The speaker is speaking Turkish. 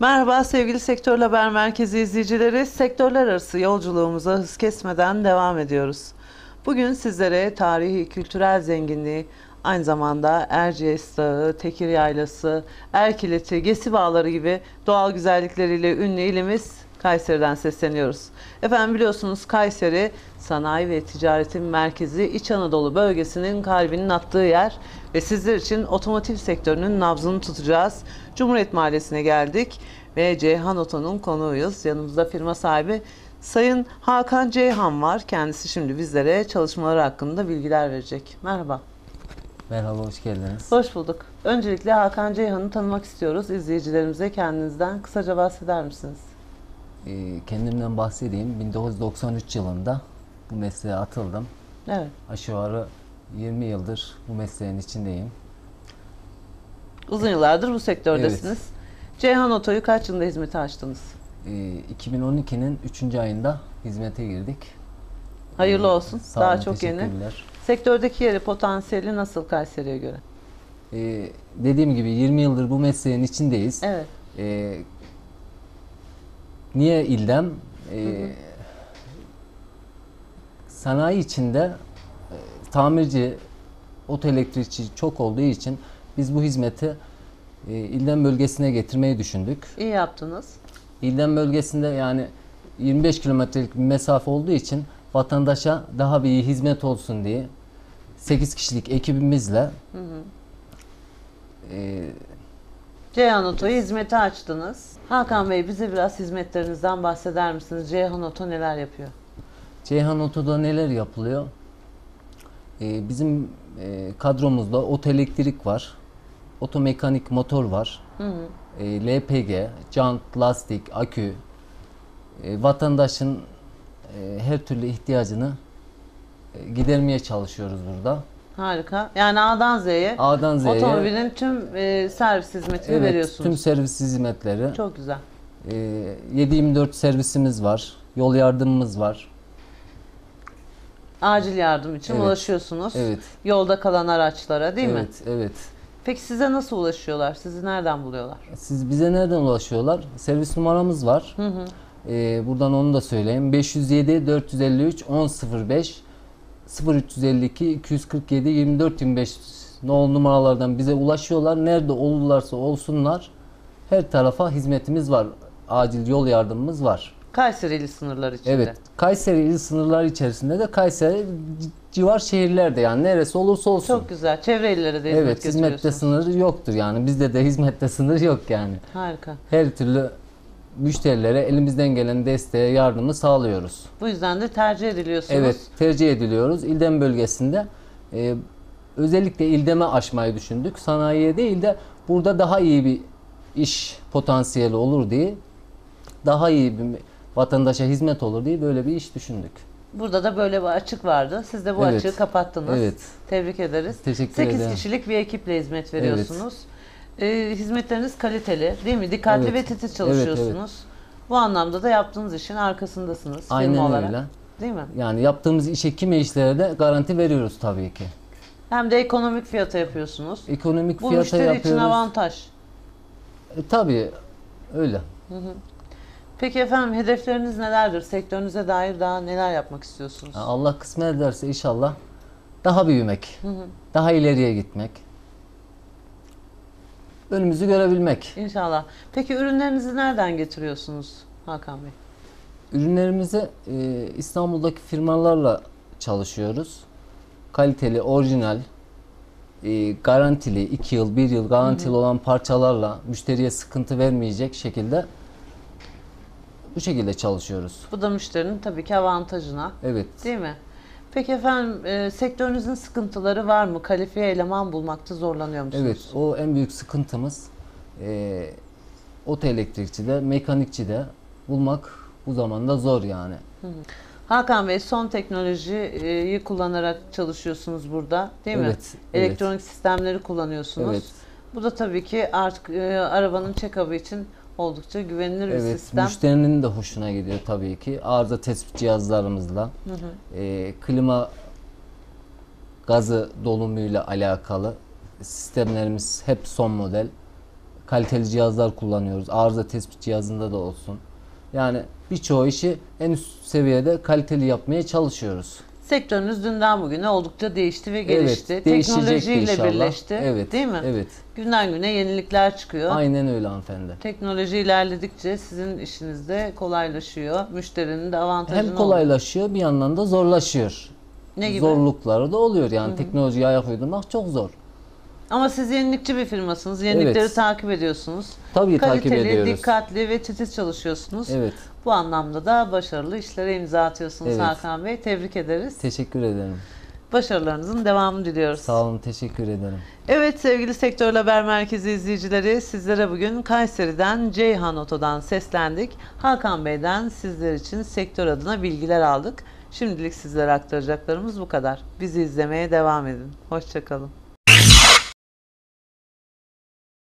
Merhaba sevgili Sektör Haber Merkezi izleyicileri. Sektörler arası yolculuğumuza hız kesmeden devam ediyoruz. Bugün sizlere tarihi, kültürel zenginliği, aynı zamanda Erciyes Dağı, Tekir Yaylası, Erkileti, Gesi Bağları gibi doğal güzellikleriyle ünlü ilimiz Kayseri'den sesleniyoruz. Efendim biliyorsunuz Kayseri sanayi ve ticaretin merkezi İç Anadolu bölgesinin kalbinin attığı yer ve sizler için otomotiv sektörünün nabzını tutacağız. Cumhuriyet Mahallesi'ne geldik ve Ceyhan Oto'nun konuğuyuz. Yanımızda firma sahibi Sayın Hakan Ceyhan var. Kendisi şimdi bizlere çalışmaları hakkında bilgiler verecek. Merhaba. Merhaba, hoş geldiniz. Hoş bulduk. Öncelikle Hakan Ceyhan'ı tanımak istiyoruz. İzleyicilerimize kendinizden kısaca bahseder misiniz? Ee, kendimden bahsedeyim. 1993 yılında bu mesleğe atıldım. Evet. Aşağı yukarı 20 yıldır bu mesleğin içindeyim. Uzun yıllardır bu sektördesiniz. Ceyhan Oto'yu kaç yılında hizmete açtınız? Ee, 2012'nin 3. ayında hizmete girdik. Hayırlı Ee, olsun. sağ Daha olun, çok yeni. Sektördeki yeri, potansiyeli nasıl Kayseri'ye göre? Ee, dediğim gibi 20 yıldır bu mesleğin içindeyiz. Evet. Ee, niye ildem? Ee, sanayi içinde e, tamirci, otoelektrikçi çok olduğu için biz bu hizmeti e, ilden bölgesine getirmeyi düşündük. İyi yaptınız. İlden bölgesinde yani 25 kilometrelik bir mesafe olduğu için vatandaşa daha bir iyi hizmet olsun diye 8 kişilik ekibimizle e, Ceyhan Oto'yu hizmete açtınız. Hakan Bey bize biraz hizmetlerinizden bahseder misiniz? Ceyhan Oto neler yapıyor? Ceyhan Oto'da neler yapılıyor? Ee, bizim e, kadromuzda otoelektrik var, otomekanik motor var, e, LPG, jant, lastik, akü, e, vatandaşın e, her türlü ihtiyacını e, gidermeye çalışıyoruz burada. Harika. Yani A'dan Z'ye A'dan Z'ye otomobilin tüm e, servis hizmetini evet, veriyorsunuz. tüm servis hizmetleri, Çok güzel. e, 7/24 servisimiz var, yol yardımımız var. Acil yardım için Evet. ulaşıyorsunuz. Evet, Yolda kalan araçlara değil mi? evet, evet. Peki size nasıl ulaşıyorlar? Sizi nereden buluyorlar? Siz bize nereden ulaşıyorlar? Servis numaramız var. Ee, buradan onu da söyleyeyim. 507 453 1005 0352 247 24 25 nol numaralardan bize ulaşıyorlar. Nerede olurlarsa olsunlar her tarafa hizmetimiz var. Acil yol yardımımız var. Kayserili sınırlar içinde. Evet. Kayseri il sınırları içerisinde de Kayseri civar şehirlerde yani neresi olursa olsun. Çok güzel. Çevre illere de hizmet evet, hizmette sınır yoktur yani. Bizde de hizmette sınır yok yani. Harika. her türlü müşterilere elimizden gelen desteğe yardımı sağlıyoruz. Bu yüzden de tercih ediliyorsunuz. Evet tercih ediliyoruz. İldem bölgesinde e, özellikle ildeme aşmayı düşündük. Sanayiye değil de burada daha iyi bir iş potansiyeli olur diye daha iyi bir vatandaşa hizmet olur diye böyle bir iş düşündük. Burada da böyle bir açık vardı. Siz de bu Evet. açığı kapattınız. Evet. Tebrik ederiz. Teşekkür 8 ederim. kişilik bir ekiple hizmet veriyorsunuz. Ee, hizmetleriniz kaliteli değil mi? Dikkatli Evet. ve titiz çalışıyorsunuz. Bu anlamda da yaptığınız işin arkasındasınız firma Aynen olarak. öyle. Değil mi? Yani yaptığımız işe kime işlere de garanti veriyoruz tabii ki. Hem de ekonomik fiyata yapıyorsunuz. Ekonomik Bu fiyata müşteri yapıyoruz. için avantaj. E, tabii öyle. Peki efendim hedefleriniz nelerdir? Sektörünüze dair daha neler yapmak istiyorsunuz? Ya Allah kısmet ederse inşallah daha büyümek, daha ileriye gitmek, önümüzü görebilmek. İnşallah. Peki ürünlerinizi nereden getiriyorsunuz Hakan Bey? Ürünlerimizi e, İstanbul'daki firmalarla çalışıyoruz. Kaliteli, orijinal, e, garantili, 2 yıl, 1 yıl garantili olan parçalarla müşteriye sıkıntı vermeyecek şekilde bu şekilde çalışıyoruz. Bu da müşterinin tabii ki avantajına. Evet. Değil mi? Peki efendim e, sektörünüzün sıkıntıları var mı? Kalifiye eleman bulmakta zorlanıyor musunuz? Evet, o en büyük sıkıntımız. E, otoelektrikçide, mekanikçide bulmak bu zamanda zor yani. Hakan Bey son teknolojiyi kullanarak çalışıyorsunuz burada değil mi? Evet, evet. Elektronik sistemleri kullanıyorsunuz. Evet. Bu da tabii ki artık e, arabanın check-up'ı için oldukça güvenilir bir Evet, sistem. müşterinin de hoşuna gidiyor tabii ki. Arıza tespit cihazlarımızla, e, klima gazı dolumuyla alakalı sistemlerimiz hep son model. kaliteli cihazlar kullanıyoruz. Arıza tespit cihazında da olsun. Yani birçoğu işi en üst seviyede kaliteli yapmaya çalışıyoruz. Sektörünüz dünden bugüne oldukça değişti ve gelişti. Evet, Teknolojiyle inşallah. birleşti. Evet, Değil mi? evet. Günden güne yenilikler çıkıyor. Aynen öyle hanımefendi. Teknoloji ilerledikçe sizin işiniz de kolaylaşıyor. Müşterinin de avantajını Hem kolaylaşıyor bir yandan da zorlaşıyor. Ne gibi? Zorlukları da oluyor yani teknolojiye ayak uydurmak çok zor. Ama siz yenilikçi bir firmasınız. Yenilikleri Evet. takip ediyorsunuz. Tabii takip Kaliteli, ediyoruz. dikkatli ve titiz çalışıyorsunuz. Evet. Bu anlamda da başarılı işlere imza atıyorsunuz Evet. Hakan Bey. Tebrik ederiz. Teşekkür ederim. Başarılarınızın devamını diliyoruz. Sağ olun, teşekkür ederim. Evet sevgili Sektör Haber Merkezi izleyicileri sizlere bugün Kayseri'den Ceyhan Oto'dan seslendik. Hakan Bey'den sizler için sektör adına bilgiler aldık. Şimdilik sizlere aktaracaklarımız bu kadar. Bizi izlemeye devam edin. Hoşçakalın.